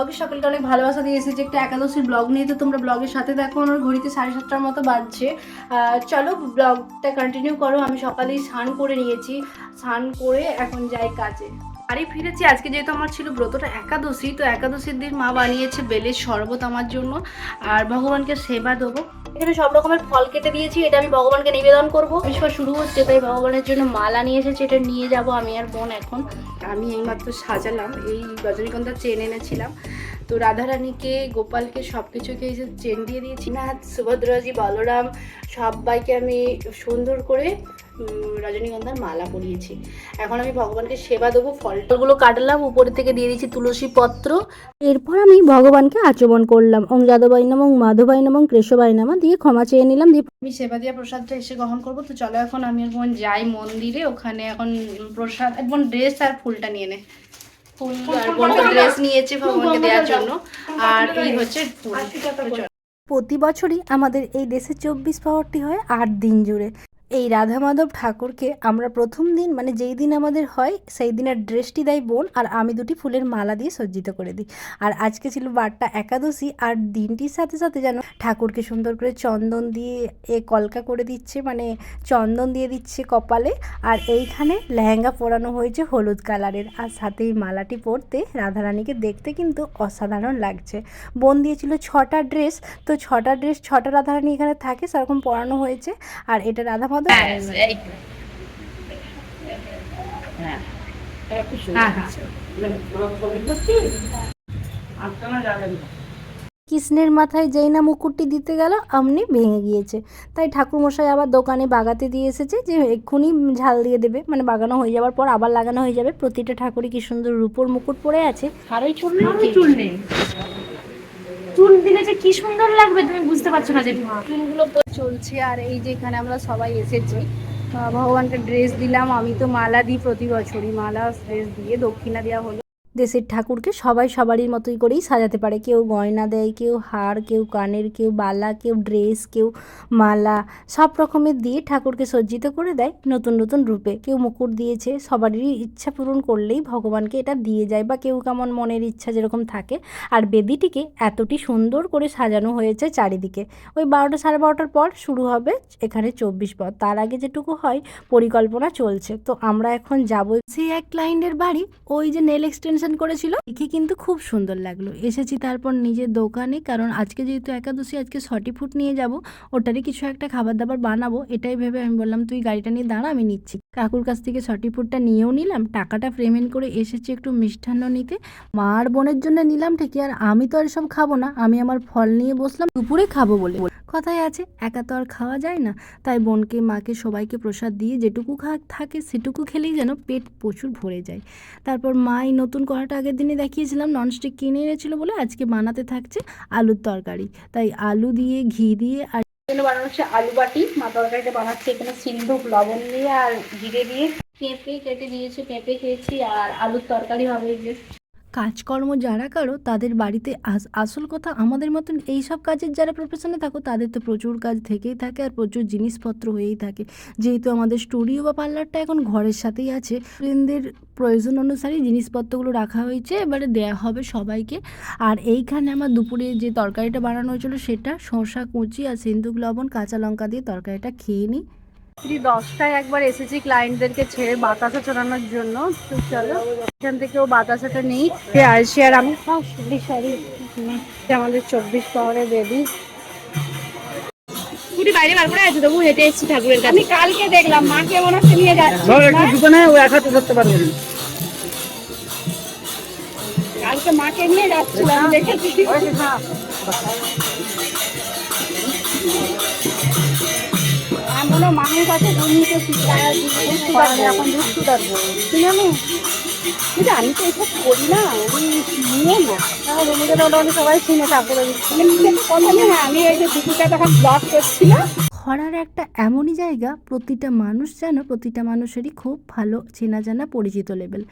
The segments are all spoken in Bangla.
ব্লগে সকলকে অনেক ভালোবাসা দিয়ে এসেছি। একটা একাদশীর ব্লগ নিয়ে তো তোমরা ব্লগের সাথে দেখো, আমার ঘড়িতে সাড়ে সাতটার মতো বাজছে। চলো ব্লগটা কন্টিনিউ করো, আমি সকালেই স্নান করে নিয়েছি। স্নান করে এখন যাই কাজে। বাড়ি ফিরেছি, আজকে যেহেতু আমার ছিল ব্রতটা একাদশী, তো একাদশীর দিন মা বানিয়েছে বেলের শরবত আমার জন্য। আর ভগবানকে সেবা দেবো। এখানে সব রকমের ফল কেটে দিয়েছি, এটা আমি ভগবানকে নিবেদন করব। বিশ্বর শুরু হচ্ছে, তাই ভগবানের জন্য মালা নিয়ে এসেছি, এটা নিয়ে যাব আমি আর বোন এখন। আমি এইমাত্র সাজালাম, এই রজনীগন্ধা চেন এনেছিলাম। তো রাধারানীকে, গোপালকে সব কিছুকে এই যে চেন দিয়ে দিয়েছি। না সুভদ্রাজি, বলরাম, সবাইকে আমি সুন্দর করে রজনীগন্ধার মালা পরিয়েছি। এখন আমি ভগবানকে সেবা দেবো ফলগুলো কাটলাম উপরে থেকে দিয়ে দিয়েছি তুলসী পত্র। এরপর আমি ভগবানকে আচমন করলাম। ওং যাদবাই নাম ওং মাধবাই নাম ওং কেশবাই নামা দিয়ে ক্ষমা চেয়ে নিলাম। দিয়ে আমি সেবা দিয়া প্রসাদটা এসে গ্রহণ করব। তো চলো এখন আমি এখন যাই মন্দিরে। ওখানে এখন প্রসাদ এক বোন ড্রেস আর ফুলটা নিয়ে নে। ফুল আর বোন ড্রেস নিয়েছে ভগবানকে দেওয়ার জন্য। আর এই হচ্ছে ফুল। প্রতি বছরই আমাদের এই দেশে চব্বিশ পাওয়ারটি হয় আট দিন জুড়ে। এই রাধা মাধব ঠাকুরকে আমরা প্রথম দিন মানে যেই দিন আমাদের হয়, সেই দিনের ড্রেসটি দেয় বোন আর আমি দুটি ফুলের মালা দিয়ে সজ্জিত করে দিই। আর আজকে ছিল বারটা একাদশী আর দিনটির সাথে সাথে যেন ঠাকুরকে সুন্দর করে চন্দন দিয়ে এ কলকা করে দিচ্ছে মানে চন্দন দিয়ে দিচ্ছে কপালে। আর এইখানে লেহেঙ্গা পরানো হয়েছে হলুদ কালারের। আর সাথে এই মালাটি পরতে রাধারানীকে দেখতে কিন্তু অসাধারণ লাগছে। বোন দিয়েছিল ছটা ড্রেস, তো ছটা ড্রেস, ছটা রাধারানী এখানে থাকে, সেরকম পরানো হয়েছে। আর এটা রাধা মাধব কৃষ্ণের মাথায় যেই না মুকুটটি দিতে গেল আমনি ভেঙে গিয়েছে। তাই ঠাকুরমশাই আবার দোকানে বাগাতে দিয়ে এসেছে যে এক্ষুনি ঝাল দিয়ে দেবে। মানে বাগানো হয়ে যাওয়ার পর আবার লাগানো হয়ে যাবে। প্রতিটা ঠাকুরই কি সুন্দর রূপোর মুকুট পরে আছে। আরোই চুল নেই। যে কি সুন্দর লাগবে তুমি বুঝতে পারছ না জেঠিমা দিনগুলো তো চলছে আর এই যে এখানে আমরা সবাই এসেছি। ভগবানকে ড্রেস দিলাম। আমি তো মালা দিই প্রতি বছরই। মালা ড্রেস দিয়ে দক্ষিণা দেওয়া হলো। দেশের ঠাকুরকে সবাই সবারই মতোই করেই সাজাতে পারে। কেউ গয়না দেয়, কেউ হার, কেউ কানের, কেউ বালা, কেউ ড্রেস, কেউ মালা, সব রকমের দিয়ে ঠাকুরকে সজ্জিত করে দেয় নতুন নতুন রূপে। কেউ মুকুট দিয়েছে, সবারই ইচ্ছা পূরণ করলেই ভগবানকে এটা দিয়ে যায় বা কেউ কেমন মনের ইচ্ছা যেরকম থাকে। আর বেদিটিকে এতটি সুন্দর করে সাজানো হয়েছে চারিদিকে। ওই বারোটা সাড়ে বারোটার পর শুরু হবে এখানে চব্বিশ পর তার আগে যেটুকু হয় পরিকল্পনা চলছে। তো আমরা এখন যাব সেই এক ক্লায়েন্টের বাড়ি, ওই যে নেল এক্সটেনশন করেছিল। দেখে কিন্তু খুব সুন্দর লাগল। এসেছি তারপর নিজের দোকানে, কারণ আজকে যেহেতু একাদশী, আজকে সটি ফুট নিয়ে যাব, ওটারই কিছু একটা খাবার দাবার বানাবো, এটাই ভেবে আমি বললাম, তুই গাড়িটা নিয়ে দাঁড়া, আমি নিচ্ছি। কাকুর কাছ থেকে সটি ফুটটা নিয়েও নিলাম, টাকাটা পেমেন্ট করে এসেছি একটু মিষ্টান্ন নিতে। মা আর বোনের জন্য নিলাম ঠিকই, আর আমি তো আর সব খাব না, আমি আমার ফল নিয়ে বসলাম, দুপুরে খাব বলে। কথায় আছে, একা তো আর খাওয়া যায় না। তাই বোনকে, মাকে সবাইকে প্রসাদ দিয়ে যেটুকু খা থাকে সেটুকু খেলেই যেন পেট প্রচুর ভরে যায়। তারপর মাই নতুন কড়াটা আগের দিনে দেখিয়েছিলাম, ননস্টিক কিনে এনেছিল বলে আজকে বানাতে থাকছে আলুর তরকারি। তাই আলু দিয়ে, ঘি দিয়ে আর জন্য বানানো হচ্ছে আলু বাটি। মা তরকারিটা বানাচ্ছে এখানে সিন্ধুক লবণ দিয়ে আর জিরে দিয়ে। পেঁপে কেটে দিয়েছে, পেঁপে খেয়েছি আর আলুর তরকারি হবে যে। কাজকর্ম যারা করো, তাদের বাড়িতে আস- আসল কথা আমাদের মতন এই সব কাজের যারা প্রফেশনে থাকো, তাদের তো প্রচুর কাজ থেকেই থাকে আর প্রচুর জিনিসপত্র হয়েই থাকে। যেহেতু আমাদের স্টুডিও বা পার্লারটা এখন ঘরের সাথেই আছে ফ্রেন্ডদের প্রয়োজন অনুসারে জিনিসপত্রগুলো রাখা হয়েছে, এবারে দেয়া হবে সবাইকে। আর এইখানে আমার দুপুরে যে তরকারিটা বানানো হয়েছিল, সেটা শসা, কুচি আর সিন্দুক লবণ, কাঁচা লঙ্কা দিয়ে তরকারিটা খেয়ে নিই। দশটায় একবার এসেছি ক্লায়েন্টদেরকে ছেড়ে বাতাসা চড়ানোর জন্য। তো চলো এখান থেকেও বাতাসাটা নেই। আর আমি সরি সরি আমাদের চব্বিশ পাওয়ারে বেবি স্কুটি বাইরে বার করে আছে তবু হেঁটে এসেছি ঠাকুরের কাছে। আমি কালকে দেখলাম মাকে মনে হচ্ছে নিয়ে যাচ্ছে। ধর একটু দোকানে ও এক হাতে ধরতে পারবে না। কালকে মাকে নিয়ে যাচ্ছিলাম দেখেছি এমনও মানুষ আছে দুর্নীতি শিক্ষায় বুঝতে পারবে এখন বুঝতে পারব তুমি আমি? কিন্তু আমি তো এসব করি না আমি নিয়ে না। তাহলে রবীন্দ্র মোটামুটি সবাই শুনে তারপরে কথা হ্যাঁ আমি এই যে দুপুরটা তখন ব্লগ করছিল খরার একটা এমনই জায়গা, প্রতিটা মানুষ যেন, প্রতিটা মানুষেরই খুব ভালো চেনা জানা পরিচিত লেভেল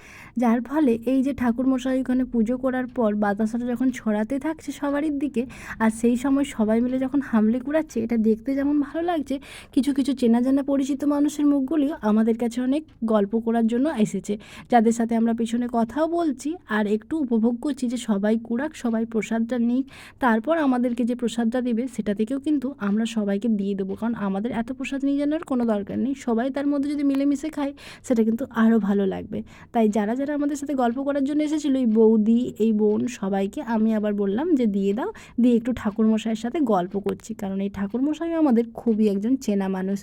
যার ফলে এই যে ঠাকুরমশাই ওখানে পুজো করার পর বাতাসাটা যখন ছড়াতে থাকছে সবারই দিকে, আর সেই সময় সবাই মিলে যখন হামলে কুড়াচ্ছে, এটা দেখতে যেমন ভালো লাগছে, কিছু কিছু চেনা জানা পরিচিত মানুষের মুখগুলিও আমাদের কাছে অনেক গল্প করার জন্য এসেছে। যাদের সাথে আমরা পিছনে কথাও বলছি, আর একটু উপভোগ করছি যে সবাই কুড়াক, সবাই প্রসাদটা নিক, তারপর আমাদেরকে যে প্রসাদটা দেবে, সেটা থেকেও কিন্তু আমরা সবাইকে দিয়ে দেবো। কারণ আমাদের এত প্রসাদ নিয়ে জানার কোনো দরকার নেই। সবাই তার মধ্যে যদি মিলেমিশে খায়, সেটা কিন্তু আরও ভালো লাগবে। তাই যারা যারা আমাদের সাথে গল্প করার জন্য এসেছিল, এই বৌদি, এই বোন, সবাইকে আমি আবার বললাম যে দিয়ে দাও, দিয়ে একটু ঠাকুরমশাইয়ের সাথে গল্প করছি। কারণ এই ঠাকুরমশাইও আমাদের খুবই একজন চেনা মানুষ।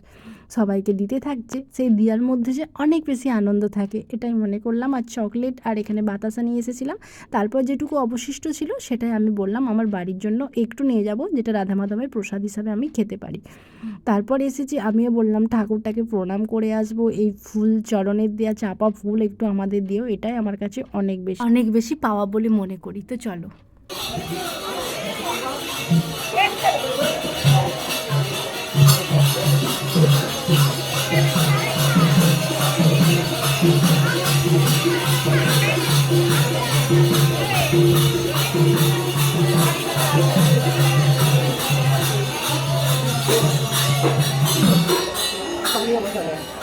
সবাইকে দিতে থাকছে, সেই দেওয়ার মধ্যে যে অনেক বেশি আনন্দ থাকে, এটাই মনে করলাম। আর চকলেট আর এখানে বাতাসা নিয়ে এসেছিলাম। তারপর যেটুকু অবশিষ্ট ছিল, সেটাই আমি বললাম, আমার বাড়ির জন্য একটু নিয়ে যাব, যেটা রাধা মাধবের প্রসাদ হিসাবে আমি খেতে পারি। তারপর এসেছি, আমিও বললাম, ঠাকুরটাকে প্রণাম করে আসব, এই ফুল চরণের দেওয়া চাপা ফুল একটু আমাদের দিও। এটাই আমার কাছে অনেক বেশি। অনেক বেশি পাওয়া বলে মনে করি, তো চলো। 먹어보세요.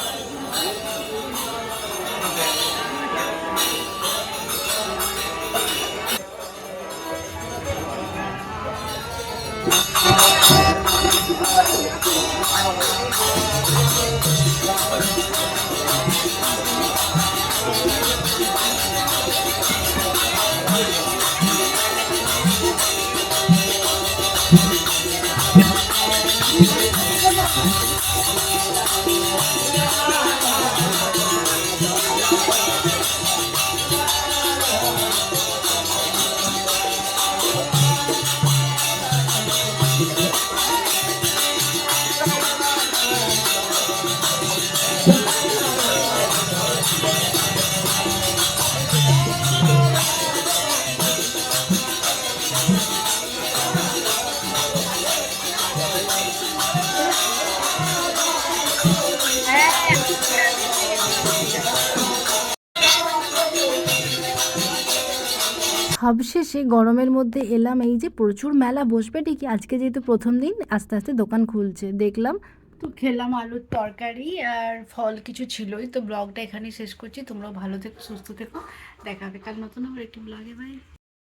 Yeah. সবশেষে গরমের মধ্যে এলাম এই যে প্রচুর মেলা বসবে, ঠিকই আজকে যেহেতু প্রথম দিন, আস্তে আস্তে দোকান খুলছে, দেখলাম। তো খেলাম আলুর তরকারি আর ফল কিছু ছিলই, তো ব্লগটা এখানেই শেষ করছি, তোমরাও ভালো থেকো, সুস্থ থেকো, দেখা হবে কাল নতুন আবার একটি ব্লগে বাই